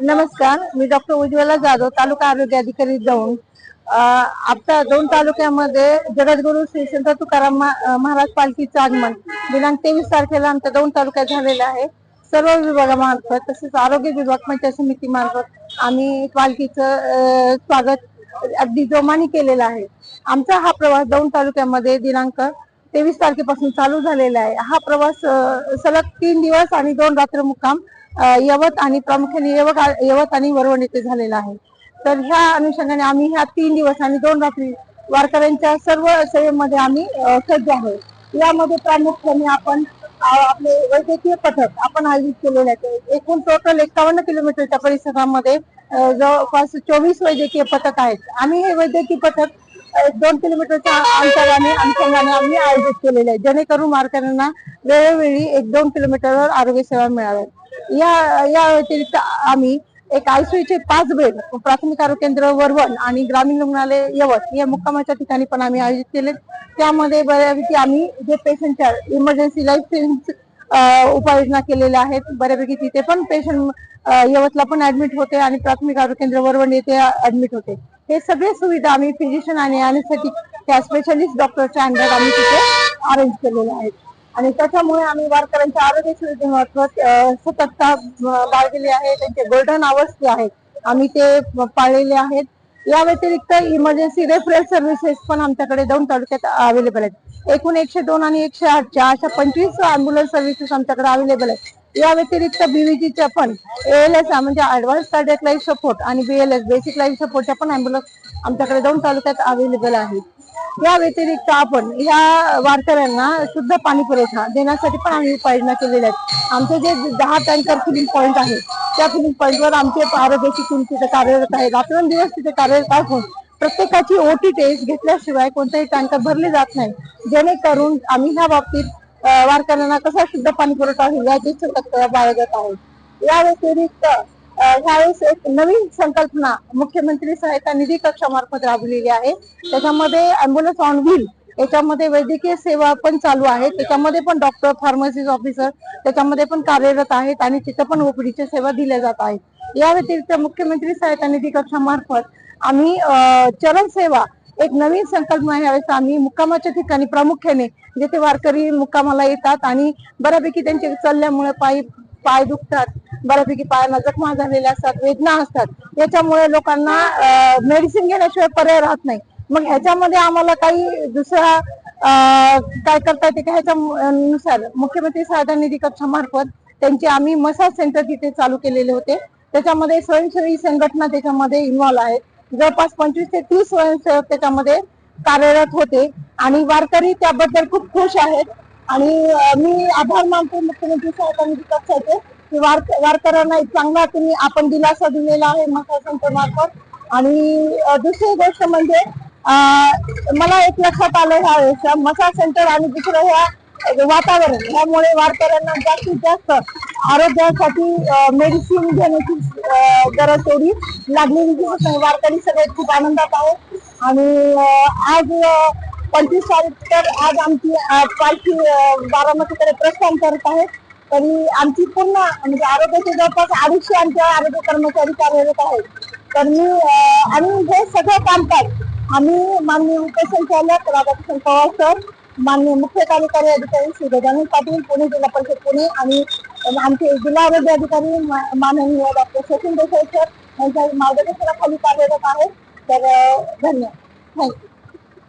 नमस्कार मी डॉक्टर उज्ज्वला जाधव तालुका आरोग्य अधिकारी जाऊन आता दोन तालुक्यामध्ये जगद्गुरु श्री संत तुकाराम महाराज पालखीचं आगमन दिनांक तेवीस तारखेला आमच्या दोन तालुक्यात झालेलं आहे. सर्व विभागामार्फत तसेच आरोग्य विभाग पंचायत समिती मार्फत आम्ही पालखीचं स्वागत अगदी जोमाने केलेलं आहे. आमचा हा प्रवास दोन तालुक्यामध्ये दिनांक तेवीस तारखेपासून चालू झालेला आहे. हा प्रवास सलग तीन दिवस आणि दोन रात्र मुक्काम यवत आणि प्रामुख्याने यवत यवत आणि वरवण येथे झालेला आहे. तर ह्या अनुषंगाने आम्ही ह्या तीन दिवस आणि दोन रात्री वारकऱ्यांच्या सर्व सेवेमध्ये आम्ही सज्ज आहोत. यामध्ये प्रामुख्याने आपण आपले वैद्यकीय पथक आपण आयोजित केलेले आहे एकूण टोटल एकावन्न किलोमीटरच्या परिसरामध्ये जवळपास चोवीस वैद्यकीय पथक आहेत. आम्ही हे वैद्यकीय पथक एक दोन किलोमीटरच्या अंतराने अनुषंगाने आम्ही आयोजित केलेले आहे. जेणेकरून वारकऱ्यांना वेळोवेळी एक दोन किलोमीटरवर आरोग्य सेवा मिळाव्यात या या व्यतिरिक्त आम्ही एक आयसीयूचे पाच बेड प्राथमिक आरोग्य केंद्र वरवण आणि ग्रामीण रुग्णालय यवत या मुक्कामाच्या ठिकाणी पण आम्ही आयोजित केले. त्यामध्ये बऱ्यापैकी आम्ही जे पेशंटच्या इमर्जन्सी लाईफ सेव्हिंग उपाययोजना केलेल्या आहेत बऱ्यापैकी तिथे पण पेशंट यवतला पण ऍडमिट होते आणि प्राथमिक आरोग्य केंद्र वरवण येथे ऍडमिट होते. हे सगळे सुविधा आम्ही फिजिशियन आणि आणण्यासाठी त्या स्पेशलिस्ट डॉक्टरच्या अंडर आम्ही तिथे अरेंज केलेले आहेत. आणि त्याच्यामुळे आम्ही वारकऱ्यांच्या आरोग्य सुविधे अं, सततता अं, बाळगली आहे. त्यांचे गोल्डन आवर्स जे आहेत आम्ही ते पाळलेले आहेत. या व्यतिरिक्त इमर्जन्सी रेफरल सर्व्हिसेस पण आमच्याकडे दोन तालुक्यात अवेलेबल आहेत. एकूण एकशे दोन आणि एकशे आठच्या अशा पंचवीस अँब्युलन्स सर्व्हिसेस आमच्याकडे अवेलेबल आहेत. या व्यतिरिक्त बीव्हीजीच्या पण एएलएस म्हणजे ऍडव्हान्स कार्डियक लाईफ सपोर्ट आणि बीएलएस बेसिक लाईफ सपोर्टच्या पण अँब्युलन्स आमच्याकडे दोन तालुक्यात अवेलेबल आहेत. या व्यतिरिक्त आपण या वारकऱ्यांना शुद्ध पाणी पुरवठा देण्यासाठी पण आम्ही उपाययोजना केलेल्या आहेत. आमचे जे दहा टँकर फिलिंग पॉईंट आहेत त्या फिलिंग पॉईंटवर आमचे आरोग्याची टीम तिथे कार्यरत आहे. रात्रंदिवस तिथे कार्यरत असून प्रत्येकाची ओटी टेस्ट घेतल्याशिवाय कोणतेही टँकर भरले जात नाही. जेणेकरून आम्ही ह्या बाबतीत वारकऱ्यांना कसा शुद्ध पाणी पुरवठा होईल याची सतर्कता बाळगत आहेत. या व्यतिरिक्त यावेळेस ह्यावेळेस एक नवीन संकल्पना मुख्यमंत्री सहायता निधी कक्षामार्फत राबवलेली आहे. त्याच्यामध्ये अँब्युलन्स ऑन व्हील याच्यामध्ये वैद्यकीय सेवा पण चालू आहे त्याच्यामध्ये पण डॉक्टर फार्मसिस्ट ऑफिसर त्याच्यामध्ये पण कार्यरत आहेत आणि तिथं पण ओपीडीच्या सेवा दिल्या जात आहेत. या व्यतिरिक्त मुख्यमंत्री सहायता निधी कक्षामार्फत आम्ही अं, चरण सेवा एक नवीन संकल्पना यावेळेस आम्ही मुक्कामाच्या ठिकाणी प्रामुख्याने जिथे वारकरी मुक्कामाला येतात आणि बऱ्यापैकी त्यांचे चालल्यामुळे पायी पाय दुखतात बऱ्यापैकी पायांना जखमा झालेल्या असतात वेदना असतात. याच्यामुळे लोकांना मेडिसिन घेण्याशिवाय पर्याय राहत नाही. मग ह्याच्यामध्ये आम्हाला काही दुसरा काय करता येते का? ह्याच्यानुसार मुख्यमंत्री सहायता निधी कक्षामार्फत त्यांचे आम्ही मसाज सेंटर तिथे चालू केलेले होते. त्याच्यामध्ये स्वयंसेवी संघटना त्याच्यामध्ये इन्व्हॉल्व आहेत. जवळपास पंचवीस ते तीस स्वयंसेवक त्याच्यामध्ये कार्यरत होते. आणि वारकरी त्याबद्दल खूप खुश आहेत. आणि मी आभार मानतो मुख्यमंत्री साहेबांनी पक्षाचे की वार वारकऱ्यांना एक चांगला तुम्ही आपण दिलासा दिलेला आहे महासंतमार्फत. सेंटर मार्फत आणि दुसरी गोष्ट म्हणजे मला एक लक्षात आलं ह्या वेळेस. मसाज सेंटर आणि दुसरं ह्या वातावरण यामुळे वारकऱ्यांना जास्तीत जास्त आरोग्यासाठी मेडिसिन घेण्याची गरज तेवढी लागलेली दिसत वारकरी सगळे खूप आनंदात आहेत. आणि आज पंचवीस तारीख तर आज आमची पालखी बारामतीकडे प्रस्थान करत आहे तरी आमची पूर्ण म्हणजे आरोग्याचे जवळपास अडीचशे आमच्या आरोग्य कर्मचारी कार्यरत आहेत. तर मी आणि हे सगळं कामकाज आम्ही माननीय उपसंचालक राधाकृष्ण पवार सर माननीय मुख्य कार्यकारी अधिकारी श्री गजानन पाटील पुणे जिल्हा परिषद पुणे आणि आमचे जिल्हा आरोग्य अधिकारी मा- माननीय डॉक्टर सचिन देसाई सर यांच्या मार्गदर्शनाखाली कार्यरत आहे तर धन्यवाद. थँक्यू